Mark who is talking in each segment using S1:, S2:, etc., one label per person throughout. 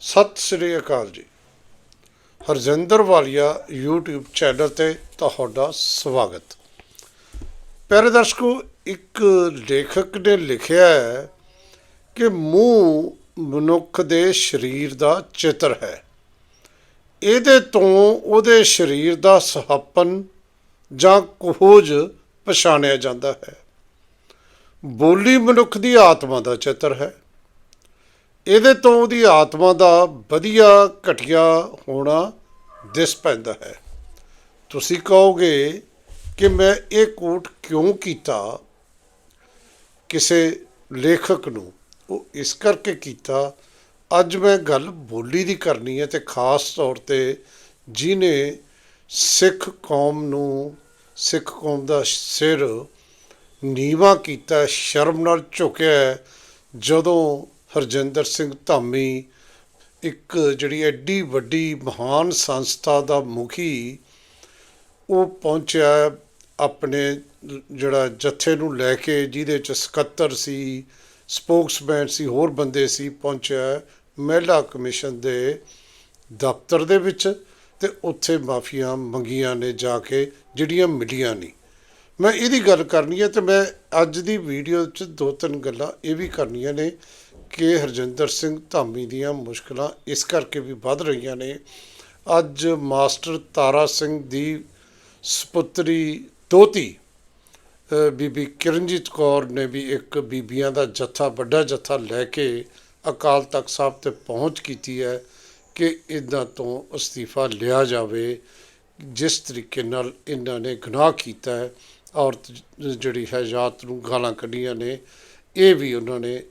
S1: ਸਤਿ ਸ੍ਰੀ ਅਕਾਲ ਜੀ। ਹਰਜਿੰਦਰ ਵਾਲੀਆ YouTube channel ਤੇ ਤੁਹਾਡਾ ਸਵਾਗਤ। ਪਿਆਰੇ ਦਰਸ਼ਕੋ, ਇੱਕ ਲੇਖਕ ਨੇ ਲਿਖਿਆ ਹੈ ਕਿ ਮੂੰਹ ਮਨੁੱਖ ਦੇ ਸਰੀਰ ਦਾ ਚਿੱਤਰ ਹੈ। ਇਹਦੇ ਤੋਂ ਉਹਦੇ ਸਰੀਰ ਦਾ ਸਹਾਪਨ ਜਾਂ ਕੋਹਜ ਪਛਾਣਿਆ ਜਾਂਦਾ ਹੈ। ਬੋਲੀ ਮਨੁੱਖ ਦੀ ਆਤਮਾ ਦਾ ਚਿੱਤਰ ਹੈ। ਇਹਦੇ ਤੋਂ ਉਹਦੀ ਆਤਮਾ ਦਾ ਵਧੀਆ ਘਟਿਆ ਹੋਣਾ ਦਿਸ ਪੈਂਦਾ ਹੈ। ਤੁਸੀਂ ਕਹੋਗੇ ਕਿ ਮੈਂ ਇਹ ਕੋਟ ਕਿਉਂ ਕੀਤਾ? ਕਿਸੇ ਲੇਖਕ ਨੂੰ ਉਹ ਇਸ ਕਰਕੇ ਕੀਤਾ, ਅੱਜ ਮੈਂ ਗੱਲ ਬੋਲੀ ਦੀ ਕਰਨੀ ਹੈ ਤੇ ਖਾਸ ਤੌਰ ਤੇ ਜਿਨੇ ਸਿੱਖ ਕੌਮ ਨੂੰ, ਸਿੱਖ ਕੌਮ ਦਾ ਸਿਰ ਨੀਵਾ ਕੀਤਾ, ਸ਼ਰਮ ਨਾਲ ਝੁਕਿਆ ਜਦੋਂ ਹਰਜਿੰਦਰ ਸਿੰਘ ਧਾਮੀ, ਇੱਕ ਜਿਹੜੀ ਐਡੀ ਵੱਡੀ ਮਹਾਨ ਸੰਸਥਾ ਦਾ ਮੁਖੀ, ਉਹ ਪਹੁੰਚਿਆ ਆਪਣੇ ਜਿਹੜਾ ਜੱਥੇ ਨੂੰ ਲੈ ਕੇ, ਜਿਹਦੇ ਚ ਸਕੱਤਰ ਸੀ, ਸਪੋਕਸਮੈਨ ਸੀ, ਹੋਰ ਬੰਦੇ ਸੀ, ਪਹੁੰਚਿਆ ਮਹਿਲਾ ਕਮਿਸ਼ਨ ਦੇ ਦਫ਼ਤਰ ਦੇ ਵਿੱਚ ਤੇ ਉੱਥੇ ਮਾਫੀਆਂ ਮੰਗੀਆਂ ਨੇ ਜਾ ਕੇ, ਜਿਹੜੀਆਂ ਮਿਲੀਆਂ ਨਹੀਂ। ਮੈਂ ਇਹਦੀ ਗੱਲ ਕਰਨੀ ਹੈ ਤੇ ਮੈਂ ਅੱਜ ਦੀ ਵੀਡੀਓ 'ਚ ਦੋ ਤਿੰਨ ਗੱਲਾਂ ਇਹ ਵੀ ਕਰਨੀਆਂ ਨੇ ਕਿ ਹਰਜਿੰਦਰ ਸਿੰਘ ਧਾਮੀ ਦੀਆਂ ਮੁਸ਼ਕਲਾਂ ਇਸ ਕਰਕੇ ਵੀ ਵੱਧ ਰਹੀਆਂ ਨੇ। ਅੱਜ ਮਾਸਟਰ ਤਾਰਾ ਸਿੰਘ ਦੀ ਸਪੁੱਤਰੀ ਦੋਤੀ ਬੀਬੀ ਕਿਰਨਜੀਤ ਕੌਰ ਨੇ ਵੀ ਇੱਕ ਬੀਬੀਆਂ ਦਾ ਜੱਥਾ, ਵੱਡਾ ਜੱਥਾ ਲੈ ਕੇ ਅਕਾਲ ਤਖਤ ਸਾਹਿਬ ਤੇ ਪਹੁੰਚ ਕੀਤੀ ਹੈ ਕਿ ਇਦਾਂ ਤੋਂ ਅਸਤੀਫਾ ਲਿਆ ਜਾਵੇ। ਜਿਸ ਤਰੀਕੇ ਨਾਲ ਇਹਨਾਂ ਨੇ ਗੁਨਾਹ ਕੀਤਾ ਹੈ, ਔਰਤ ਜਿਹੜੀ ਹੈ, ਜਾਤ ਨੂੰ ਗਾਲਾਂ ਕੱਢੀਆਂ ਨੇ, ਇਹ ਵੀ ਉਹਨਾਂ ਨੇ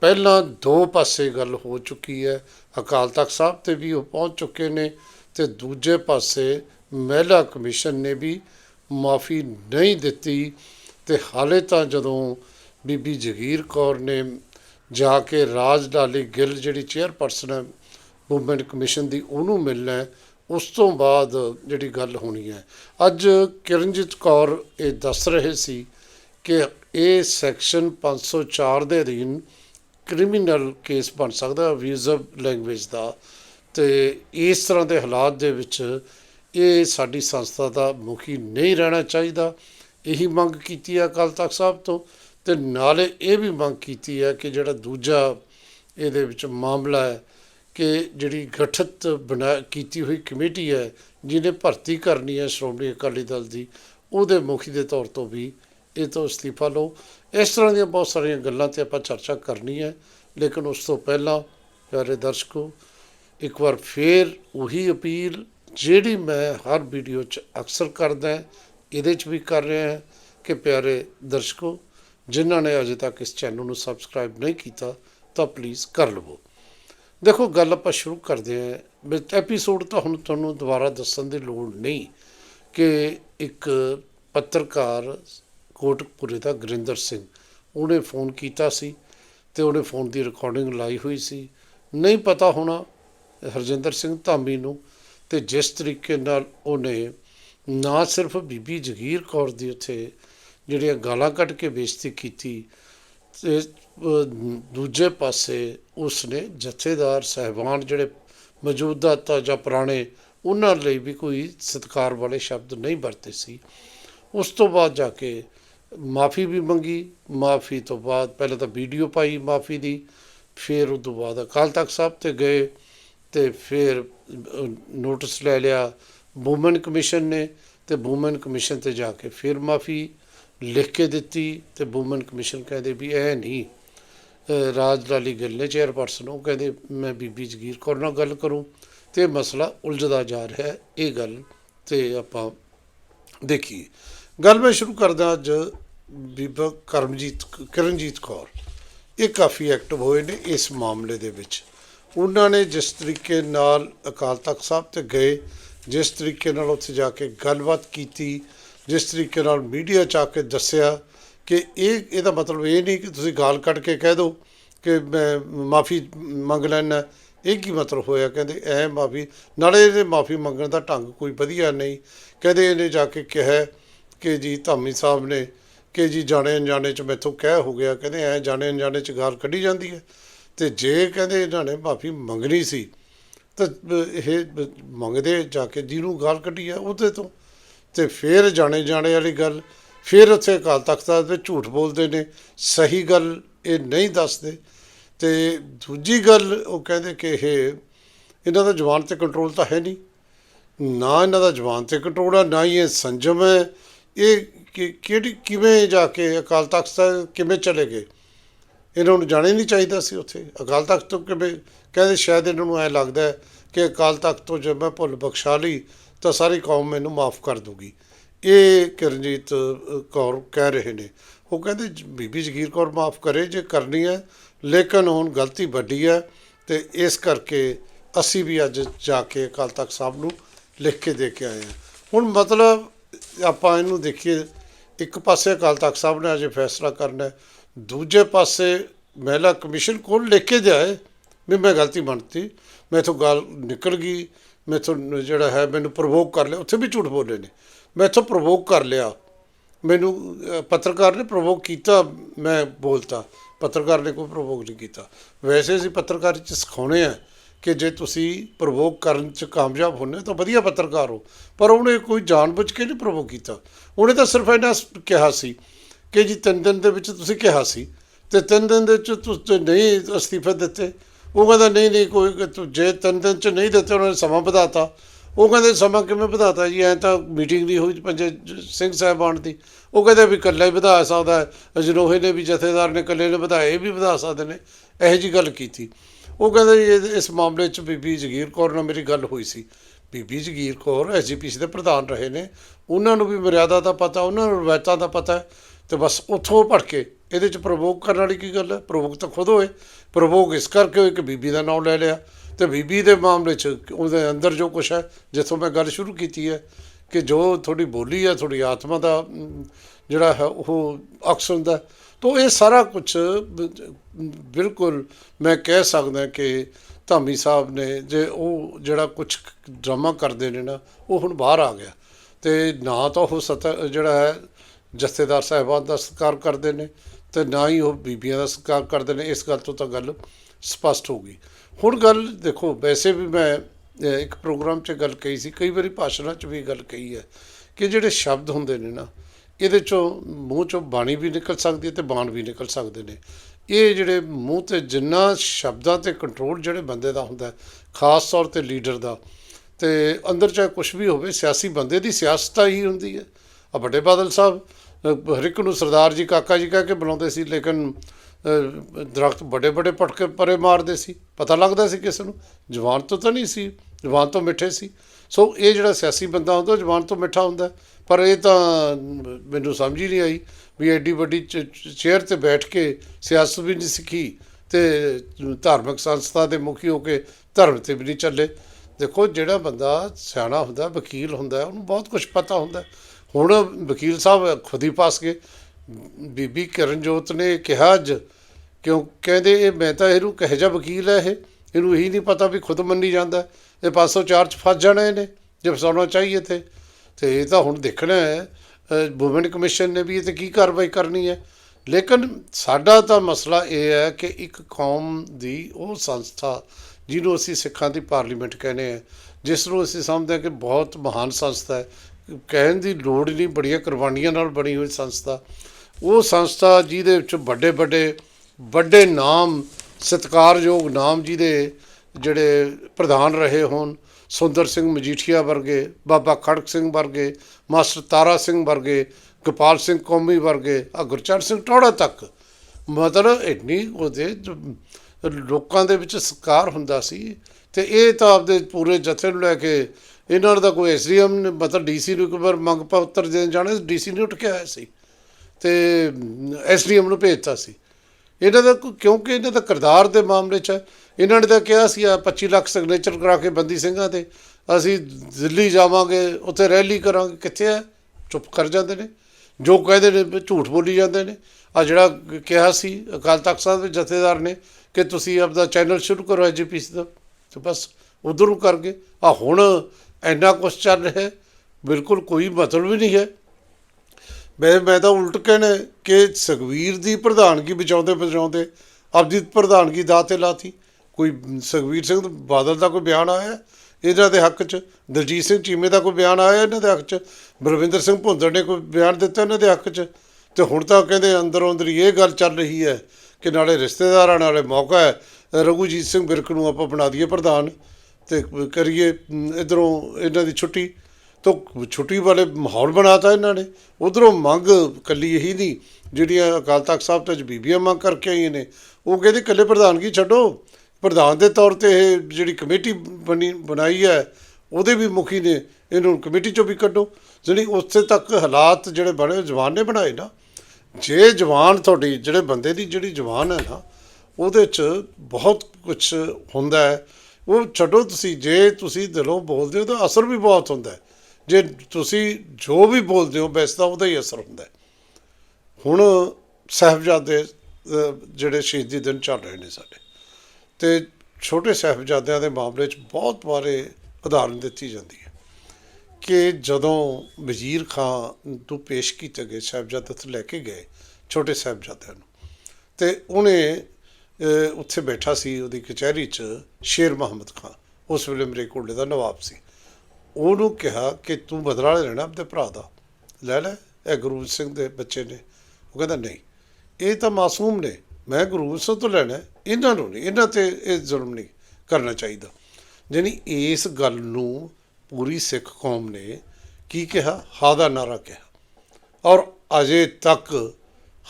S1: ਪਹਿਲਾਂ ਦੋ ਪਾਸੇ ਗੱਲ ਹੋ ਚੁੱਕੀ ਹੈ। ਅਕਾਲ ਤਖਤ ਸਾਹਿਬ ਤੇ ਵੀ ਉਹ ਪਹੁੰਚ ਚੁੱਕੇ ਨੇ ਤੇ ਦੂਜੇ ਪਾਸੇ ਮਹਿਲਾ ਕਮਿਸ਼ਨ ਨੇ ਵੀ ਮਾਫੀ ਨਹੀਂ ਦਿੱਤੀ ਤੇ ਹਾਲੇ ਤਾਂ ਜਦੋਂ ਬੀਬੀ ਜਗੀਰ ਕੌਰ ਨੇ ਜਾ ਕੇ ਰਾਜ ਡਾਲੀ ਗਿੱਲ ਜਿਹੜੀ ਚੇਅਰਪਰਸਨ ਹੈ, ਮੂਵਮੈਂਟ ਕਮਿਸ਼ਨ ਦੀ, ਉਹਨੂੰ ਮਿਲਣਾ ਉਸ ਤੋਂ ਬਾਅਦ ਜਿਹੜੀ ਗੱਲ ਹੋਣੀ ਹੈ। ਅੱਜ ਕਿਰਨਜੀਤ ਕੌਰ ਇਹ ਦੱਸ ਰਹੇ ਸੀ ਕਿ ਇਹ ਸੈਕਸ਼ਨ 504 ਦੇ ਅਧੀਨ ਕ੍ਰਿਮੀਨਲ ਕੇਸ ਬਣ ਸਕਦਾ ਅਬਿਊਜ਼ਿਵ ਲੈਂਗੁਏਜ ਦਾ। ਤੇ ਇਸ ਤਰ੍ਹਾਂ ਦੇ ਹਾਲਾਤ ਦੇ ਵਿੱਚ ਇਹ ਸਾਡੀ ਸੰਸਥਾ ਦਾ ਮੁਖੀ ਨਹੀਂ ਰਹਿਣਾ ਚਾਹੀਦਾ। ਇਹੀ ਮੰਗ ਕੀਤੀ ਹੈ ਅਕਾਲ ਤਖਤ ਸਾਹਿਬ ਤੋਂ ਤੇ ਨਾਲੇ ਇਹ ਵੀ ਮੰਗ ਕੀਤੀ ਹੈ ਕਿ ਜਿਹੜਾ ਦੂਜਾ ਇਹਦੇ ਵਿੱਚ ਮਾਮਲਾ ਹੈ ਕਿ ਜਿਹੜੀ ਗਠਿਤ ਬਣਾ ਕੀਤੀ ਹੋਈ ਕਮੇਟੀ ਹੈ, ਜਿਹਨੇ ਭਰਤੀ ਕਰਨੀ ਹੈ ਸ਼੍ਰੋਮਣੀ ਅਕਾਲੀ ਦਲ ਦੀ, ਉਹਦੇ ਮੁਖੀ ਦੇ ਤੌਰ ਤੋਂ ਵੀ ਇਹ ਤੋਂ ਅਸਤੀਫਾ ਲਓ। ਇਸ ਤਰ੍ਹਾਂ ਦੀਆਂ ਬਹੁਤ ਸਾਰੀਆਂ ਗੱਲਾਂ ਤੇ ਆਪਾਂ ਚਰਚਾ ਕਰਨੀ ਹੈ, ਲੇਕਿਨ ਉਸ ਤੋਂ ਪਹਿਲਾਂ ਪਿਆਰੇ ਦਰਸ਼ਕੋ, ਇੱਕ ਵਾਰ ਫੇਰ ਉਹੀ ਅਪੀਲ ਜਿਹੜੀ ਮੈਂ ਹਰ ਵੀਡੀਓ 'ਚ ਅਕਸਰ ਕਰਦਾ ਇਹਦੇ 'ਚ ਵੀ ਕਰ ਰਿਹਾ ਹਾਂ ਕਿ ਪਿਆਰੇ ਦਰਸ਼ਕੋ, ਜਿਨ੍ਹਾਂ ਨੇ ਅਜੇ ਤੱਕ ਇਸ ਚੈਨਲ ਨੂੰ ਸਬਸਕ੍ਰਾਈਬ ਨਹੀਂ ਕੀਤਾ, ਤਾਂ ਪਲੀਜ਼ ਕਰ ਲਵੋ। ਦੇਖੋ, ਗੱਲ ਆਪਾਂ ਸ਼ੁਰੂ ਕਰਦੇ ਹਾਂ। ਵਿੱਚ ਐਪੀਸੋਡ ਤਾਂ ਹੁਣ ਤੁਹਾਨੂੰ ਦੁਬਾਰਾ ਦੱਸਣ ਦੀ ਲੋੜ ਨਹੀਂ ਕਿ ਇੱਕ ਪੱਤਰਕਾਰ ਕੋਟਪੁਰੇ ਦਾ ਗੁਰਿੰਦਰ ਸਿੰਘ। ਉਹਨੇ ਫੋਨ ਕੀਤਾ ਸੀ ਤੇ ਉਹਨੇ ਫੋਨ ਦੀ ਰਿਕਾਰਡਿੰਗ ਲਾਈ ਹੋਈ ਸੀ। ਨਹੀਂ ਪਤਾ ਹੋਣਾ ਹਰਜਿੰਦਰ ਸਿੰਘ ਧਾਮੀ ਨੂੰ ਤੇ ਜਿਸ ਤਰੀਕੇ ਨਾਲ ਉਹਨੇ ਨਾ ਸਿਰਫ ਬੀਬੀ ਜਗੀਰ ਕੌਰ ਦੀ ਉੱਥੇ ਜਿਹੜੀਆਂ ਗਾਲਾਂ ਕੱਢ ਕੇ ਬੇਇੱਜ਼ਤੀ ਕੀਤੀ ਤੇ ਦੂਜੇ ਪਾਸੇ ਉਸਨੇ ਜਥੇਦਾਰ ਸਹਿਬਾਨ ਜਿਹੜੇ ਮੌਜੂਦਾ ਤਾਂ ਜਾਂ ਪੁਰਾਣੇ ਉਹਨਾਂ ਲਈ ਵੀ ਕੋਈ ਸਤਿਕਾਰ ਵਾਲੇ ਸ਼ਬਦ ਨਹੀਂ ਵਰਤੇ ਸੀ। ਉਸ ਤੋਂ ਬਾਅਦ ਜਾ ਕੇ ਮਾਫੀ ਵੀ ਮੰਗੀ, ਮਾਫੀ ਤੋਂ ਬਾਅਦ ਪਹਿਲਾਂ ਤਾਂ ਵੀਡੀਓ ਪਾਈ ਮਾਫੀ ਦੀ, ਫਿਰ ਉਸ ਤੋਂ ਬਾਅਦ ਅਕਾਲ ਤਖਤ ਸਾਹਿਬ ਤੇ ਗਏ ਤੇ ਫਿਰ ਨੋਟਿਸ ਲੈ ਲਿਆ ਵੂਮਨ ਕਮਿਸ਼ਨ ਨੇ ਤੇ ਵੂਮਨ ਕਮਿਸ਼ਨ ਤੇ ਜਾ ਕੇ ਫਿਰ ਮਾਫੀ ਲਿਖ ਕੇ ਦਿੱਤੀ ਤੇ ਵੂਮਨ ਕਮਿਸ਼ਨ ਕਹਿੰਦੇ ਵੀ ਇਹ ਨਹੀਂ ਰਾਜ ਲਾਲੀ ਗਿੱਲ ਨੇ ਚੇਅਰਪਰਸਨ ਉਹ ਕਹਿੰਦੇ ਮੈਂ ਬੀਬੀ ਜਗੀਰ ਕੌਰ ਨਾਲ ਗੱਲ ਕਰੂੰ ਤੇ ਮਸਲਾ ਉਲਝਦਾ ਜਾ ਰਿਹਾ ਹੈ, ਇਹ ਗੱਲ ਤੇ ਆਪਾਂ ਦੇਖੀਏ। ਗੱਲ ਮੈਂ ਸ਼ੁਰੂ ਕਰਦਾ ਅੱਜ ਬੀਬਾ ਕਰਮਜੀਤ ਕਿਰਨਜੀਤ ਕੌਰ। ਇਹ ਕਾਫੀ ਐਕਟਿਵ ਹੋਏ ਨੇ ਇਸ ਮਾਮਲੇ ਦੇ ਵਿੱਚ। ਉਹਨਾਂ ਨੇ ਜਿਸ ਤਰੀਕੇ ਨਾਲ ਅਕਾਲ ਤਖਤ ਸਾਹਿਬ ਤੇ ਗਏ, ਜਿਸ ਤਰੀਕੇ ਨਾਲ ਉੱਥੇ ਜਾ ਕੇ ਗੱਲਬਾਤ ਕੀਤੀ, ਜਿਸ ਤਰੀਕੇ ਨਾਲ ਮੀਡੀਆ ਚ ਆ ਕੇ ਦੱਸਿਆ ਕਿ ਇਹ, ਇਹਦਾ ਮਤਲਬ ਇਹ ਨਹੀਂ ਕਿ ਤੁਸੀਂ ਗਾਲ ਕੱਢ ਕੇ ਕਹਿ ਦਿਓ ਕਿ ਮੈਂ ਮਾਫੀ ਮੰਗ ਲੈਣਾ ਇਹ ਕੀ ਮਤਲਬ ਹੋਇਆ? ਕਹਿੰਦੇ ਐ ਮਾਫੀ, ਨਾਲੇ ਇਹਦੇ ਮਾਫੀ ਮੰਗਣ ਦਾ ਢੰਗ ਕੋਈ ਵਧੀਆ ਨਹੀਂ। ਕਹਿੰਦੇ ਇਹਨੇ ਜਾ ਕੇ ਕਿਹਾ ਕਿ ਜੀ ਧਾਮੀ ਸਾਹਿਬ ਨੇ ਕਿ ਜੀ ਜਾਣੇ ਅਣਜਾਣੇ ਚ ਮੈਥੋਂ ਕਹਿ ਹੋ ਗਿਆ, ਕਹਿੰਦੇ ਐ ਜਾਣੇ ਅਣਜਾਣੇ ਚ ਗਾਲ ਕੱਢੀ ਜਾਂਦੀ ਹੈ। ਤੇ ਜੇ ਕਹਿੰਦੇ ਇਹਨਾਂ ਨੇ ਮਾਫੀ ਮੰਗਣੀ ਸੀ, ਤਾਂ ਇਹ ਮੰਗਦੇ ਜਾ ਕੇ ਜਿਹਨੂੰ ਗਾਲ ਕੱਢੀ ਆ ਉਹਦੇ ਤੋਂ। ਤੇ ਫਿਰ ਜਾਣੇ ਜਾਣੇ ਵਾਲੀ ਗੱਲ, ਫਿਰ ਉੱਥੇ ਅਕਾਲ ਤਖਤ ਸਾਹਿਬ ਦੇ ਝੂਠ ਬੋਲਦੇ ਨੇ, ਸਹੀ ਗੱਲ ਇਹ ਨਹੀਂ ਦੱਸਦੇ। ਤੇ ਦੂਜੀ ਗੱਲ ਉਹ ਕਹਿੰਦੇ ਕਿ ਇਹ, ਇਹਨਾਂ ਦਾ ਜਵਾਨ ਤੇ ਕੰਟਰੋਲ ਤਾਂ ਹੈ ਨਹੀਂ। ਨਾ ਇਹਨਾਂ ਦਾ ਜਵਾਨ ਤੇ ਕੰਟਰੋਲ ਹੈ ਨਾ ਹੀ ਇਹ ਸੰਜਮ ਹੈ। ਇਹ ਕਿ- ਕਿਹੜੀ, ਕਿਵੇਂ ਜਾ ਕੇ ਅਕਾਲ ਤਖਤ ਸਾਹਿਬ ਕਿਵੇਂ ਚਲੇ ਗਏ? ਇਹਨਾਂ ਨੂੰ ਜਾਣਾ ਹੀ ਨਹੀਂ ਚਾਹੀਦਾ ਸੀ ਉੱਥੇ। ਅਕਾਲ ਤਖਤ ਤੋਂ ਕਿਵੇਂ, ਕਹਿੰਦੇ ਸ਼ਾਇਦ ਇਹਨਾਂ ਨੂੰ ਐ ਲੱਗਦਾ ਹੈ ਕਿ ਅਕਾਲ ਤਖਤ ਤੋਂ ਜੇ ਮੈਂ ਭੁੱਲ ਬਖਸ਼ਾ ਲਈ, ਤਾਂ ਸਾਰੀ ਕੌਮ ਮੈਨੂੰ ਮਾਫ ਕਰ ਦੂਗੀ। ਇਹ ਕਿਰਨਜੀਤ ਕੌਰ ਕਹਿ ਰਹੇ ਨੇ। ਉਹ ਕਹਿੰਦੇ, ਬੀਬੀ ਜਗੀਰ ਕੌਰ ਮਾਫ ਕਰੇ ਜੇ ਕਰਨੀ ਹੈ, ਲੇਕਿਨ ਹੁਣ ਗਲਤੀ ਵੱਡੀ ਹੈ ਤੇ ਇਸ ਕਰਕੇ ਅਸੀਂ ਵੀ ਅੱਜ ਜਾ ਕੇ ਅਕਾਲ ਤਖਤ ਸਾਹਿਬ ਨੂੰ ਲਿਖ ਕੇ ਦੇ ਕੇ ਆਏ ਹਾਂ। ਹੁਣ ਮਤਲਬ ਆਪਾਂ ਇਹਨੂੰ ਦੇਖੀਏ ਇੱਕ ਪਾਸੇ ਅਕਾਲ ਤਖਤ ਸਾਹਿਬ ਨੇ ਅਜੇ ਫੈਸਲਾ ਕਰਨਾ ਹੈ, ਦੂਜੇ ਪਾਸੇ ਮਹਿਲਾ ਕਮਿਸ਼ਨ ਕੋਲ ਲਿਖ ਕੇ ਜਾਏ, ਵੀ ਮੈਂ ਗਲਤੀ ਮੰਨਤੀ, ਮੈਥੋਂ ਗੱਲ ਨਿਕਲ ਗਈ, ਮੈਥੋਂ ਜਿਹੜਾ ਹੈ ਮੈਨੂੰ ਪ੍ਰਵੋਕ ਕਰ ਲਿਆ, ਉੱਥੇ ਵੀ ਝੂਠ ਬੋਲੇ ਨੇ, ਮੈਥੋਂ ਪ੍ਰਵੋਕ ਕਰ ਲਿਆ, ਮੈਨੂੰ ਪੱਤਰਕਾਰ ਨੇ ਪ੍ਰਵੋਕ ਕੀਤਾ, ਮੈਂ ਬੋਲਤਾ, ਪੱਤਰਕਾਰ ਨੇ ਕੋਈ ਪ੍ਰਵੋਕ ਨਹੀਂ ਕੀਤਾ, ਵੈਸੇ ਅਸੀਂ ਪੱਤਰਕਾਰੀ ਚ ਸਿਖਾਉਣੇ ਆ ਕਿ ਜੇ ਤੁਸੀਂ ਪ੍ਰਵੋਕ ਕਰਨ ਚ ਕਾਮਯਾਬ ਹੁੰਦੇ ਹੋ ਤਾਂ ਵਧੀਆ ਪੱਤਰਕਾਰ ਹੋ। ਪਰ ਉਹਨੇ ਕੋਈ ਜਾਣਬੁੱਝ ਕੇ ਨਹੀਂ ਪ੍ਰਵੋਕ ਕੀਤਾ। ਉਹਨੇ ਤਾਂ ਸਿਰਫ ਇਹਨਾਂ ਕਿਹਾ ਸੀ ਕਿ ਜੀ ਤਿੰਨ ਦਿਨ ਦੇ ਵਿੱਚ ਤੁਸੀਂ ਕਿਹਾ ਸੀ ਤੇ ਤਿੰਨ ਦਿਨ ਦੇ ਵਿੱਚ ਤੁਸੀਂ ਨਹੀਂ ਅਸਤੀਫੇ ਦਿੱਤੇ। ਉਹ ਕਹਿੰਦਾ, ਨਹੀਂ ਨਹੀਂ, ਕੋਈ ਜੇ ਤਿੰਨ ਦਿਨ ਚ ਨਹੀਂ ਦਿੱਤੇ ਉਹਨਾਂ ਨੇ ਸਮਾਂ ਵਧਾਤਾ। ਉਹ ਕਹਿੰਦੇ, ਸਮਾਂ ਕਿਵੇਂ ਵਧਾਤਾ ਜੀ? ਐ ਤਾਂ ਮੀਟਿੰਗ ਨਹੀਂ ਹੋਈ ਪੰਜੇ ਸਿੰਘ ਸਾਹਿਬਾਨ ਦੀ। ਉਹ ਕਹਿੰਦੇ ਵੀ ਇਕੱਲਾ ਹੀ ਵਧਾ ਸਕਦਾ ਹੈ। ਅਜਨੋਹੇ ਨੇ ਵੀ ਜਥੇਦਾਰ ਨੇ, ਇਕੱਲੇ ਨੇ ਵਧਾਏ, ਇਹ ਵੀ ਵਧਾ ਸਕਦੇ ਨੇ। ਇਹੋ ਜੀ ਗੱਲ ਕੀਤੀ। ਉਹ ਕਹਿੰਦੇ ਜੀ, ਇਹ- ਇਸ ਮਾਮਲੇ 'ਚ ਬੀਬੀ ਜਗੀਰ ਕੌਰ ਨਾਲ ਮੇਰੀ ਗੱਲ ਹੋਈ ਸੀ। ਬੀਬੀ ਜਗੀਰ ਕੌਰ ਐਸਜੀਪੀਸੀ ਦੇ ਪ੍ਰਧਾਨ ਰਹੇ ਨੇ। ਉਹਨਾਂ ਨੂੰ ਵੀ ਮਰਿਆਦਾ ਦਾ ਪਤਾ, ਉਹਨਾਂ ਨੂੰ ਰਵਾਇਤਾਂ ਦਾ ਪਤਾ ਹੈ। ਤੇ ਬਸ ਉੱਥੋਂ ਭੜ ਇਹਦੇ 'ਚ ਪ੍ਰਵੋਕ ਕਰਨ ਵਾਲੀ ਕੀ ਗੱਲ ਹੈ? ਪ੍ਰਵੋਕ ਤਾਂ ਖੁਦ ਹੋਏ। ਪ੍ਰਵੋਕ ਇਸ ਕਰਕੇ ਹੋਏ ਕਿ ਬੀਬੀ ਦਾ ਨਾਮ ਲੈ ਲਿਆ। ਤੇ ਬੀਬੀ ਦੇ ਮਾਮਲੇ 'ਚ ਉਹਦੇ ਅੰਦਰ ਜੋ ਕੁਛ ਹੈ, ਜਿੱਥੋਂ ਮੈਂ ਗੱਲ ਸ਼ੁਰੂ ਕੀਤੀ ਹੈ ਕਿ ਜੋ ਤੁਹਾਡੀ ਬੋਲੀ ਹੈ, ਤੁਹਾਡੀ ਆਤਮਾ ਦਾ ਜਿਹੜਾ ਹੈ, ਉਹ ਅਕਸ ਹੁੰਦਾ ਤਾਂ ਇਹ ਸਾਰਾ ਕੁਝ ਬਿਲਕੁਲ ਮੈਂ ਕਹਿ ਸਕਦਾ ਕਿ ਧਾਮੀ ਸਾਹਿਬ ਨੇ ਜੇ ਉਹ ਜਿਹੜਾ ਕੁਝ ਡਰਾਮਾ ਕਰਦੇ ਨੇ ਨਾ, ਉਹ ਹੁਣ ਬਾਹਰ ਆ ਗਿਆ। ਤੇ ਨਾ ਤਾਂ ਉਹ ਸਤ, ਜਿਹੜਾ ਹੈ, ਜਥੇਦਾਰ ਸਾਹਿਬਾਨ ਦਾ ਸਤਿਕਾਰ ਕਰਦੇ ਨੇ ਤੇ ਨਾ ਹੀ ਉਹ ਬੀਬੀਆਂ ਦਾ ਸਤਿਕਾਰ ਕਰਦੇ ਨੇ। ਇਸ ਗੱਲ ਤੋਂ ਤਾਂ ਗੱਲ ਸਪਸ਼ਟ ਹੋ ਗਈ। ਹੁਣ ਗੱਲ ਦੇਖੋ, ਵੈਸੇ ਵੀ ਮੈਂ ਇੱਕ ਪ੍ਰੋਗਰਾਮ 'ਚ ਗੱਲ ਕਹੀ ਸੀ, ਕਈ ਵਾਰੀ ਭਾਸ਼ਣਾਂ 'ਚ ਵੀ ਗੱਲ ਕਹੀ ਹੈ ਕਿ ਜਿਹੜੇ ਸ਼ਬਦ ਹੁੰਦੇ ਨੇ ਨਾ, ਇਹਦੇ 'ਚੋਂ ਮੂੰਹ 'ਚੋਂ ਬਾਣੀ ਵੀ ਨਿਕਲ ਸਕਦੀ ਹੈ ਤੇ ਬਾਣ ਵੀ ਨਿਕਲ ਸਕਦੇ ਨੇ। ਇਹ ਜਿਹੜੇ ਮੂੰਹ ਤੇ ਜਿੰਨਾ ਸ਼ਬਦਾਂ ਤੇ ਕੰਟਰੋਲ ਜਿਹੜੇ ਬੰਦੇ ਦਾ ਹੁੰਦਾ ਖਾਸ ਤੌਰ ਤੇ ਲੀਡਰ ਦਾ ਤੇ ਅੰਦਰ ਚਾਹੇ ਕੁਝ ਵੀ ਹੋਵੇ ਸਿਆਸੀ ਬੰਦੇ ਦੀ ਸਿਆਸਤ ਤਾਂ ਹੀ ਹੁੰਦੀ ਹੈ। ਆ ਵੱਡੇ ਬਾਦਲ ਸਾਹਿਬ ਹਰ ਇੱਕ ਨੂੰ ਸਰਦਾਰ ਜੀ ਕਾਕਾ ਜੀ ਕਹਿ ਕੇ ਬੁਲਾਉਂਦੇ ਸੀ ਲੇਕਿਨ ਅ, ਦਰਖਤ ਵੱਡੇ ਵੱਡੇ ਪਟਕੇ ਪਰੇ ਮਾਰਦੇ ਸੀ। ਪਤਾ ਲੱਗਦਾ ਸੀ ਕਿਸੇ ਨੂੰ ਜਵਾਨ ਤੋਂ ਤਾਂ ਨਹੀਂ ਸੀ ਜਵਾਨ ਤੋਂ ਮਿੱਠੇ ਸੀ। ਸੋ ਇਹ ਜਿਹੜਾ ਸਿਆਸੀ ਬੰਦਾ ਹੁੰਦਾ ਉਹ ਜਵਾਨ ਤੋਂ ਮਿੱਠਾ ਹੁੰਦਾ ਪਰ ਇਹ ਤਾਂ ਮੈਨੂੰ ਸਮਝ ਹੀ ਨਹੀਂ ਆਈ ਵੀ ਐਡੀ ਵੱਡੀ ਚੇਅਰ ਤੇ ਬੈਠ ਕੇ ਸਿਆਸਤ ਵੀ ਨਹੀਂ ਸਿੱਖੀ ਤੇ ਧਾਰਮਿਕ ਸੰਸਥਾ ਦੇ ਮੁਖੀ ਹੋ ਕੇ ਧਰਮ ਤੇ ਵੀ ਨਹੀਂ ਚੱਲੇ। ਦੇਖੋ, ਜਿਹੜਾ ਬੰਦਾ ਸਿਆਣਾ ਹੁੰਦਾ, ਵਕੀਲ ਹੁੰਦਾ, ਉਹਨੂੰ ਬਹੁਤ ਕੁਝ ਪਤਾ ਹੁੰਦਾ। ਹੁਣ ਵਕੀਲ ਸਾਹਿਬ ਖੁਦ ਹੀ ਪਾਸ ਗਏ। ਬੀਬੀ ਕਰਨਜੋਤ ਨੇ ਕਿਹਾ ਅੱਜ, ਕਿਉਂ ਕਹਿੰਦੇ, ਇਹ ਮੈਂ ਤਾਂ ਇਹਨੂੰ ਕਹੇ ਜਾ ਵਕੀਲ ਹੈ ਇਹ। ਇਹਨੂੰ ਇਹੀ ਨਹੀਂ ਪਤਾ ਵੀ ਖੁਦ ਮੰਨੀ ਜਾਂਦਾ। ਇਹ 504 ਚ ਫਸ ਜਾਣਾ ਇਹਨੇ, ਜੇ ਫਸਾਉਣਾ ਚਾਹੀਏ ਤੇ। ਤੇ ਇਹ ਤਾਂ ਹੁਣ ਦੇਖਣਾ ਹੈ ਵੂਮਨ ਕਮਿਸ਼ਨ ਨੇ ਵੀ ਇਹ ਤੇ ਕੀ ਕਾਰਵਾਈ ਕਰਨੀ ਹੈ। ਲੇਕਿਨ ਸਾਡਾ ਤਾਂ ਮਸਲਾ ਇਹ ਹੈ ਕਿ ਇੱਕ ਕੌਮ ਦੀ ਉਹ ਸੰਸਥਾ ਜਿਹਨੂੰ ਅਸੀਂ ਸਿੱਖਾਂ ਦੀ ਪਾਰਲੀਮੈਂਟ ਕਹਿੰਦੇ ਆ ਜਿਸ ਨੂੰ ਅਸੀਂ ਸਮਝਦੇ ਹਾਂ ਕਿ ਬਹੁਤ ਮਹਾਨ ਸੰਸਥਾ ਹੈ। ਕਹਿਣ ਦੀ ਲੋੜ ਨਹੀਂ, ਬੜੀਆਂ ਕੁਰਬਾਨੀਆਂ ਨਾਲ ਬਣੀ ਹੋਈ ਸੰਸਥਾ। ਉਹ ਸੰਸਥਾ ਜਿਹਦੇ ਵਿੱਚ ਵੱਡੇ ਵੱਡੇ ਵੱਡੇ ਨਾਮ, ਸਤਿਕਾਰਯੋਗ ਨਾਮ ਜਿਹਦੇ ਜਿਹੜੇ ਪ੍ਰਧਾਨ ਰਹੇ ਹੋਣ, ਸੁੰਦਰ ਸਿੰਘ ਮਜੀਠੀਆ ਵਰਗੇ, ਬਾਬਾ ਖੜਕ ਸਿੰਘ ਵਰਗੇ ਮਾਸਟਰ ਤਾਰਾ ਸਿੰਘ ਵਰਗੇ, ਗੋਪਾਲ ਸਿੰਘ ਕੌਮੀ ਵਰਗੇ ਆ ਗੁਰਚਰਨ ਸਿੰਘ ਟੋੜਾ ਤੱਕ। ਮਤਲਬ ਇੰਨੀ ਉਹਦੇ ਲੋਕਾਂ ਦੇ ਵਿੱਚ ਸਤਿਕਾਰ ਹੁੰਦਾ ਸੀ ਤੇ ਇਹ ਤਾਂ ਆਪਦੇ ਪੂਰੇ ਜਥੇ ਨੂੰ ਲੈ ਕੇ ਇਹਨਾਂ ਦਾ ਕੋਈ ਐਸਡੀਐਮ ਨੇ, ਮਤਲਬ ਡੀਸੀ ਨੂੰ ਇੱਕ ਵਾਰ ਮੰਗ ਪੱਤਰ ਦੇਣ ਜਾਣਾ ਡੀਸੀ ਨੇ ਉੱਠ ਕੇ ਆਇਆ ਸੀ ਤੇ ਐਸਡੀਐਮ ਨੂੰ ਭੇਜਤਾ ਸੀ। ਇਹਨਾਂ ਦਾ ਕਿਉਂਕਿ ਇਹਨਾਂ ਦਾ ਕਿਰਦਾਰ ਦੇ ਮਾਮਲੇ 'ਚ ਹੈ। ਇਹਨਾਂ ਨੇ ਤਾਂ ਕਿਹਾ ਸੀ, ਆ 25 ਲੱਖ ਸਿਗਨੇਚਰ ਕਰਾ ਕੇ ਬੰਦੀ ਸਿੰਘਾਂ ਤੇ। ਅਸੀਂ ਦਿੱਲੀ ਜਾਵਾਂਗੇ, ਉੱਥੇ ਰੈਲੀ ਕਰਾਂਗੇ। ਕਿੱਥੇ ਹੈ ਚੁੱਪ ਕਰ ਜਾਂਦੇ ਨੇ। ਜੋ ਕਹਿੰਦੇ ਨੇ, ਝੂਠ ਬੋਲੀ ਜਾਂਦੇ ਨੇ। ਆ ਜਿਹੜਾ ਕਿਹਾ ਸੀ, ਅਕਾਲ ਤਖਤ ਸਾਹਿਬ ਦੇ ਜਥੇਦਾਰ ਨੇ ਕਿ ਤੁਸੀਂ ਆਪਦਾ ਚੈਨਲ ਸ਼ੁਰੂ ਕਰੋ ਐਜੀਪੀਸੀ ਦਾ। ਤੇ ਬਸ ਉਧਰ ਕਰ ਗਏ ਆ ਹੁਣ ਇੰਨਾ ਕੁਛ ਚੱਲ ਰਿਹਾ ਬਿਲਕੁਲ ਕੋਈ ਮਤਲਬ ਵੀ ਨਹੀਂ ਹੈ। ਮੈਂ ਮੈਂ ਤਾਂ ਉਲਟ ਕਹਿਣਾ ਕਿ ਸੁਖਵੀਰ ਦੀ ਪ੍ਰਧਾਨਗੀ ਬਚਾਉਂਦੇ ਬਚਾਉਂਦੇ ਆਪਦੀ ਪ੍ਰਧਾਨਗੀ ਦਾਅ ਲਾਤੀ। ਕੋਈ ਸੁਖਬੀਰ ਸਿੰਘ ਬਾਦਲ ਦਾ ਕੋਈ ਬਿਆਨ ਆਇਆ? ਇਹਨਾਂ ਦੇ ਹੱਕ 'ਚ, ਦਲਜੀਤ ਸਿੰਘ ਚੀਮੇ ਦਾ ਕੋਈ ਬਿਆਨ ਆਇਆ ਇਹਨਾਂ ਦੇ ਹੱਕ 'ਚ? ਬਲਵਿੰਦਰ ਸਿੰਘ ਭੁੰਦੜ ਨੇ ਕੋਈ ਬਿਆਨ ਦਿੱਤਾ ਇਹਨਾਂ ਦੇ ਹੱਕ 'ਚ? ਤੇ ਹੁਣ ਤਾਂ ਕਹਿੰਦੇ ਅੰਦਰੋਂ ਅੰਦਰ ਇਹ ਗੱਲ ਚੱਲ ਰਹੀ ਹੈ ਕਿ ਨਾਲੇ ਰਿਸ਼ਤੇਦਾਰਾਂ ਨਾਲੇ ਮੌਕਾ ਹੈ, ਰਘੂਜੀਤ ਸਿੰਘ ਬਿਰਕ ਨੂੰ ਆਪਾਂ ਬਣਾ ਦਈਏ ਪ੍ਰਧਾਨ ਤੇ ਕਰੀਏ ਇਧਰੋਂ ਇਹਨਾਂ ਦੀ ਛੁੱਟੀ। ਤੋਂ ਛੁੱਟੀ ਵਾਲੇ ਮਾਹੌਲ ਬਣਾਤਾ ਇਹਨਾਂ ਨੇ। ਉਧਰੋਂ ਮੰਗ ਕੱਲੀ ਇਹੀ ਨਹੀਂ ਜਿਹੜੀਆਂ ਅਕਾਲ ਤਖਤ ਸਾਹਿਬ ਤੋਂ ਅੱਜ ਬੀਬੀਆਂ ਮੰਗ ਕਰਕੇ ਆਈਆਂ ਨੇ, ਉਹ ਕਹਿੰਦੇ ਇਕੱਲੇ ਪ੍ਰਧਾਨਗੀ ਛੱਡੋ। ਪ੍ਰਧਾਨ ਦੇ ਤੌਰ ਤੇ ਇਹ ਜਿਹੜੀ ਕਮੇਟੀ ਬਣੀ, ਬਣਾਈ ਹੈ, ਉਹਦੇ ਵੀ ਮੁਖੀ ਨੇ, ਇਹਨੂੰ ਕਮੇਟੀ ਚੋਂ ਵੀ ਕੱਢੋ। ਜਿਹੜੀ ਉੱਥੇ ਤੱਕ ਹਾਲਾਤ ਜਿਹੜੇ ਬਣੇ, ਜਵਾਨ ਨੇ ਬਣਾਏ ਨਾ। ਜੇ ਜਵਾਨ ਤੁਹਾਡੀ, ਜਿਹੜੇ ਬੰਦੇ ਦੀ ਜਿਹੜੀ ਜਵਾਨ ਹੈ ਨਾ, ਉਹਦੇ 'ਚ ਬਹੁਤ ਕੁਝ ਹੁੰਦਾ ਹੈ। ਉਹ ਛੱਡੋ ਤੁਸੀਂ, ਜੇ ਤੁਸੀਂ ਦਿਲੋਂ ਬੋਲਦੇ ਹੋ ਤਾਂ ਅਸਰ ਵੀ ਬਹੁਤ ਹੁੰਦਾ ਹੈ। ਜੇ ਤੁਸੀਂ ਜੋ ਵੀ ਬੋਲਦੇ ਹੋ ਵੈਸੇ ਤਾਂ ਉਹਦਾ ਹੀ ਅਸਰ ਹੁੰਦਾ ਹੁਣ ਸਾਹਿਬਜ਼ਾਦੇ ਜਿਹੜੇ ਸ਼ਹੀਦੀ ਦਿਨ ਚੱਲ ਰਹੇ ਨੇ ਸਾਡੇ, ਤੇ ਛੋਟੇ ਸਾਹਿਬਜ਼ਾਦਿਆਂ ਦੇ ਮਾਮਲੇ 'ਚ ਬਹੁਤ ਬਾਰੇ ਉਦਾਹਰਨ ਦਿੱਤੀ ਜਾਂਦੀ ਹੈ ਕਿ ਜਦੋਂ ਵਜ਼ੀਰ ਖਾਂ ਨੂੰ ਪੇਸ਼ ਕੀਤੇ ਗਏ ਸਾਹਿਬਜ਼ਾਦੇ ਉੱਥੇ ਲੈ ਕੇ ਗਏ ਛੋਟੇ ਸਾਹਿਬਜ਼ਾਦਿਆਂ ਨੂੰ, ਤੇ ਉਹਨੇ ਉੱਥੇ ਬੈਠਾ ਸੀ ਉਹਦੀ ਕਚਹਿਰੀ 'ਚ ਸ਼ੇਰ ਮੁਹੰਮਦ ਖਾਂ ਉਸ ਵੇਲੇ ਮੇਰੇ ਕੋਲੇ ਦਾ ਨਵਾਬ ਸੀ। ਉਹਨੂੰ ਕਿਹਾ ਕਿ ਤੂੰ ਬਦਲਾ ਲੈਣਾ ਆਪਣੇ ਭਰਾ ਦਾ। ਲੈ ਲੈ, ਇਹ ਗੁਰੂ ਸਿੰਘ ਦੇ ਬੱਚੇ ਨੇ। ਉਹ ਕਹਿੰਦਾ, ਨਹੀਂ, ਇਹ ਤਾਂ ਮਾਸੂਮ ਨੇ। ਮੈਂ ਗੁਰੂ ਸਿੰਘ ਤੋਂ ਲੈਣਾ ਇਹਨਾਂ ਨੂੰ ਨਹੀਂ, ਇਹਨਾਂ ਤੇ ਇਹ ਜ਼ੁਲਮ ਨਹੀਂ ਕਰਨਾ ਚਾਹੀਦਾ। ਜਾਣੀ ਇਸ ਗੱਲ ਨੂੰ ਪੂਰੀ ਸਿੱਖ ਕੌਮ ਨੇ ਕੀ ਕਿਹਾ? ਹਾ ਦਾ ਨਾਰਾ ਕਿਹਾ। ਔਰ ਅਜੇ ਤੱਕ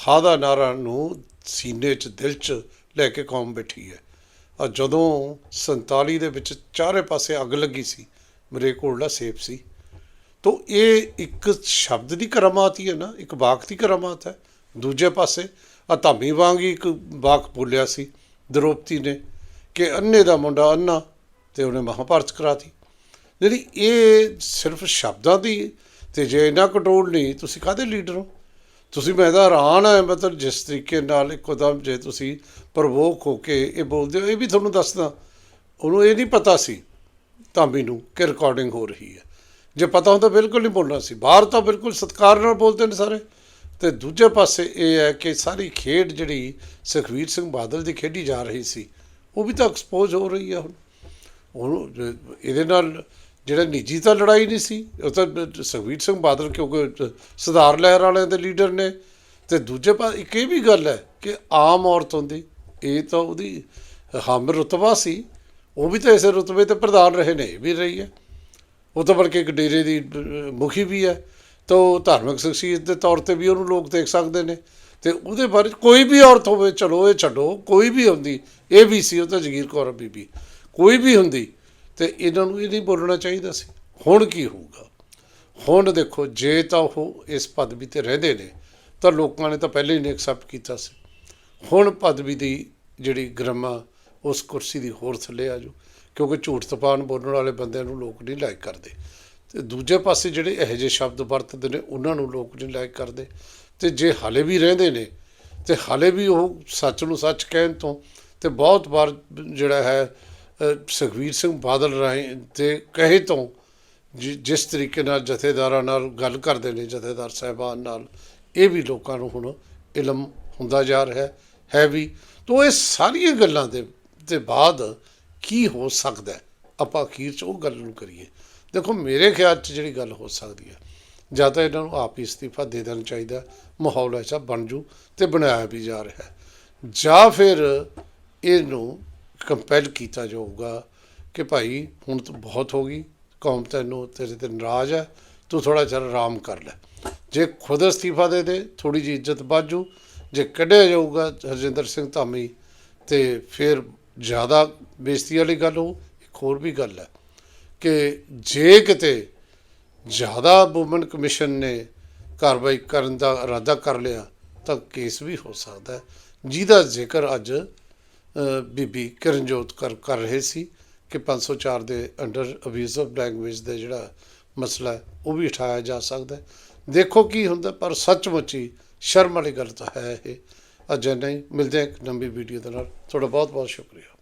S1: ਹਾ ਦਾ ਨਾਰਾ ਨੂੰ ਸੀਨੇ 'ਚ, ਦਿਲ 'ਚ ਲੈ ਕੇ ਕੌਮ ਬੈਠੀ ਹੈ। ਔਰ ਜਦੋਂ 47 ਦੇ ਵਿੱਚ ਚਾਰੇ ਪਾਸੇ ਅੱਗ ਲੱਗੀ ਸੀ ਮੇਰੇ ਕੋਲ ਦਾ ਸੇਫ ਸੀ। ਤੋ ਇਹ ਇੱਕ ਸ਼ਬਦ ਦੀ ਕਰਾਮਾਤ ਹੀ ਹੈ ਨਾ, ਇੱਕ ਵਾਕ ਦੀ ਕਰਾਮਾਤ ਹੈ। ਦੂਜੇ ਪਾਸੇ ਆ ਧਾਮੀ ਵਾਂਗ ਹੀ ਇੱਕ ਵਾਕ ਬੋਲਿਆ ਸੀ। ਦ੍ਰੋਪਦੀ ਨੇ ਕਿ ਅੰਨੇ ਦਾ ਮੁੰਡਾ ਅੰਨਾ ਤੇ ਉਹਨੇ ਮਹਾਭਾਰਤ ਕਰਾਤੀ। ਜਿਹੜੀ ਇਹ ਸਿਰਫ ਸ਼ਬਦਾਂ ਦੀ ਤੇ ਜੇ ਇਹਨਾਂ ਕੰਟਰੋਲ ਨਹੀਂ, ਤੁਸੀਂ ਕਾਹਦੇ ਲੀਡਰ ਹੋ? ਤੁਸੀਂ ਮੈਂ ਤਾਂ ਹੈਰਾਨ ਹੈ, ਮਤਲਬ ਜਿਸ ਤਰੀਕੇ ਨਾਲ ਇੱਕਦਮ ਜੇ ਤੁਸੀਂ ਪ੍ਰਵੋਕ ਹੋ ਕੇ ਇਹ ਬੋਲਦੇ ਹੋ, ਇਹ ਵੀ ਤੁਹਾਨੂੰ ਦੱਸਦਾ। ਉਹਨੂੰ ਇਹ ਨਹੀਂ ਪਤਾ ਸੀ ਧਾਮੀ ਨੂੰ ਕਿ ਰਿਕਾਰਡਿੰਗ ਹੋ ਰਹੀ ਹੈ। ਜੇ ਪਤਾ ਹੁੰਦਾ ਬਿਲਕੁਲ ਨਹੀਂ ਬੋਲਣਾ ਸੀ। ਬਾਹਰ ਤਾਂ ਬਿਲਕੁਲ ਸਤਿਕਾਰ ਨਾਲ ਬੋਲਦੇ ਨੇ ਸਾਰੇ। ਤੇ ਦੂਜੇ ਪਾਸੇ ਇਹ ਹੈ ਕਿ ਸਾਰੀ ਖੇਡ ਜਿਹੜੀ ਸੁਖਵੀਰ ਸਿੰਘ ਬਾਦਲ ਦੀ ਖੇਡੀ ਜਾ ਰਹੀ ਸੀ, ਉਹ ਵੀ ਤਾਂ ਐਕਸਪੋਜ਼ ਹੋ ਰਹੀ ਹੈ ਹੁਣ। ਉਹਨੂੰ ਇਹਦੇ ਨਾਲ ਜਿਹੜਾ ਨਿੱਜੀ ਤਾਂ ਲੜਾਈ ਨਹੀਂ ਸੀ, ਉਹ ਤਾਂ ਸੁਖਵੀਰ ਸਿੰਘ ਬਾਦਲ ਕਿਉਂਕਿ ਸੁਧਾਰ ਲਹਿਰ ਵਾਲਿਆਂ ਦੇ ਲੀਡਰ ਨੇ। ਤੇ ਦੂਜੇ ਪਾਸੇ ਇੱਕ ਇਹ ਵੀ ਗੱਲ ਹੈ ਕਿ ਆਮ ਔਰਤ ਹੁੰਦੀ ਇਹ ਤਾਂ ਉਹਦੀ ਹਾਮਰ ਰੁਤਬਾ ਸੀ। ਉਹ ਵੀ ਤਾਂ ਇਸੇ ਰੁਤਬੇ ਤੇ ਪ੍ਰਧਾਨ ਰਹੇ ਨੇ, ਇਹ ਵੀ ਰਹੀ ਹੈ। ਉਹ ਤਾਂ ਬਲਕਿ ਇੱਕ ਡੇਰੇ ਦੀ ਮੁਖੀ ਵੀ ਹੈ। ਤਾਂ ਉਹ ਧਾਰਮਿਕ ਸ਼ਖਸੀਅਤ ਦੇ ਤੌਰ ਤੇ ਵੀ ਉਹਨੂੰ ਲੋਕ ਦੇਖ ਸਕਦੇ ਨੇ। ਤੇ ਉਹਦੇ ਬਾਰੇ ਕੋਈ ਵੀ ਔਰਤ ਹੋਵੇ, ਚਲੋ ਇਹ ਛੱਡੋ, ਕੋਈ ਵੀ ਹੁੰਦੀ, ਇਹ ਵੀ ਸੀ, ਉਹ ਤਾਂ ਜਗੀਰ ਕੌਰ ਬੀਬੀ। ਕੋਈ ਵੀ ਹੁੰਦੀ, ਤੇ ਇਹਨਾਂ ਨੂੰ ਇਹ ਨਹੀਂ ਬੋਲਣਾ ਚਾਹੀਦਾ ਸੀ। ਹੁਣ ਕੀ ਹੋਊਗਾ? ਹੁਣ ਦੇਖੋ, ਜੇ ਤਾਂ ਉਹ ਇਸ ਪਦਵੀ ਤੇ ਰਹਿੰਦੇ ਨੇ, ਤਾਂ ਲੋਕਾਂ ਨੇ ਤਾਂ ਪਹਿਲੇ ਹੀ ਨਹੀਂ ਐਕਸੈਪਟ ਕੀਤਾ ਸੀ। ਹੁਣ ਪਦਵੀ ਦੀ ਜਿਹੜੀ ਗਰਮਾ ਉਸ ਕੁਰਸੀ ਦੀ ਹੋਰ ਥੱਲੇ ਆ ਜਾਓ ਕਿਉਂਕਿ ਝੂਠ ਤਪਾਨ ਬੋਲਣ ਵਾਲੇ ਬੰਦਿਆਂ ਨੂੰ ਲੋਕ ਨਹੀਂ ਲਾਇਕ ਕਰਦੇ। ਤੇ ਦੂਜੇ ਪਾਸੇ ਜਿਹੜੇ ਇਹੋ ਜਿਹੇ ਸ਼ਬਦ ਵਰਤਦੇ ਨੇ ਉਹਨਾਂ ਨੂੰ ਲੋਕ ਨਹੀਂ ਲਾਇਕ ਕਰਦੇ। ਤੇ ਜੇ ਹਾਲੇ ਵੀ ਰਹਿੰਦੇ ਨੇ ਤੇ ਹਾਲੇ ਵੀ ਉਹ ਸੱਚ ਨੂੰ ਸੱਚ ਕਹਿਣ ਤੋਂ ਤੇ ਬਹੁਤ ਵਾਰ ਜਿਹੜਾ ਹੈ ਅ, ਸੁਖਬੀਰ ਸਿੰਘ ਬਾਦਲ ਰਾਹੀਂ ਤੇ ਕਹੇ ਤੋਂ ਜਿਸ ਤਰੀਕੇ ਨਾਲ ਜਥੇਦਾਰਾਂ ਨਾਲ ਗੱਲ ਕਰਦੇ ਨੇ ਜਥੇਦਾਰ ਸਾਹਿਬਾਨ ਨਾਲ ਇਹ ਵੀ ਲੋਕਾਂ ਨੂੰ ਹੁਣ ਇਲਮ ਹੁੰਦਾ ਜਾ ਰਿਹਾ ਹੈ ਹੈ ਵੀ। ਤੋਂ ਇਹ ਸਾਰੀਆਂ ਗੱਲਾਂ ਦੇ ਦੇ ਬਾਅਦ ਕੀ ਹੋ ਸਕਦਾ ਆਪਾਂ ਅਖੀਰ 'ਚ ਉਹ ਗੱਲ ਨੂੰ ਕਰੀਏ। ਦੇਖੋ, ਮੇਰੇ ਖਿਆਲ 'ਚ ਜਿਹੜੀ ਗੱਲ ਹੋ ਸਕਦੀ ਹੈ, ਜਾਂ ਤਾਂ ਇਹਨਾਂ ਨੂੰ ਆਪ ਹੀ ਅਸਤੀਫਾ ਦੇ ਦੇਣਾ ਚਾਹੀਦਾ ਮਾਹੌਲ ਐਸਾ ਬਣ ਜੂ ਤੇ ਬਣਾਇਆ ਵੀ ਜਾ ਰਿਹਾ ਹੈ। ਜਾਂ ਫਿਰ ਇਹਨੂੰ ਕੰਪੈਲ ਕੀਤਾ ਜਾਊਗਾ ਕਿ ਭਾਈ, ਹੁਣ ਤਾਂ ਬਹੁਤ ਹੋ ਗਈ, ਕੌਮ ਤੈਨੂੰ, ਤੇਰੇ ਤੇ ਨਾਰਾਜ਼ ਹੈ, ਤੂੰ ਥੋੜਾ ਚਿਰ ਆਰਾਮ ਕਰ ਲੈ। ਜੇ ਖੁਦ ਅਸਤੀਫਾ ਦੇ ਦੇ ਥੋੜੀ ਜਿਹੀ ਇੱਜ਼ਤ ਬਾਜੂ ਜੇ ਕੱਢਿਆ ਜਾਊਗਾ ਹਰਜਿੰਦਰ ਸਿੰਘ ਧਾਮੀ ਤੇ ਫਿਰ ਜ਼ਿਆਦਾ ਬੇਇੱਜ਼ਤੀ ਵਾਲੀ ਗੱਲ ਹੋ ਇੱਕ ਹੋਰ ਵੀ ਗੱਲ ਹੈ ਕਿ ਜੇ ਕਿਤੇ ਜ਼ਿਆਦਾ ਵੂਮਨ ਕਮਿਸ਼ਨ ਨੇ ਕਾਰਵਾਈ ਕਰਨ ਦਾ ਇਰਾਦਾ ਕਰ ਲਿਆ, ਤਾਂ ਕੇਸ ਵੀ ਹੋ ਸਕਦਾ ਹੈ। ਜਿਹਦਾ ਜ਼ਿਕਰ ਅੱਜ ਬੀਬੀ ਕਿਰਨਜੋਤ ਕਰ ਕਰ ਰਹੇ ਸੀ ਕਿ 504 ਦੇ ਅੰਡਰ ਅਬਿਊਜ਼ ਆਫ ਲੈਂਗੁਏਜ ਦਾ ਜਿਹੜਾ ਮਸਲਾ ਹੈ, ਉਹ ਵੀ ਉਠਾਇਆ ਜਾ ਸਕਦਾ ਹੈ। ਦੇਖੋ ਕੀ ਹੁੰਦਾ, ਪਰ ਸੱਚਮੁੱਚ ਹੀ ਸ਼ਰਮ ਵਾਲੀ ਗੱਲ ਤਾਂ ਹੈ ਇਹ। ਅਜੇ ਹੀ। ਮਿਲਦੇ ਹਾਂ ਇੱਕ ਨਵੀਂ ਵੀਡੀਓ ਦੇ ਨਾਲ। ਤੁਹਾਡਾ ਬਹੁਤ ਬਹੁਤ ਸ਼ੁਕਰੀਆ।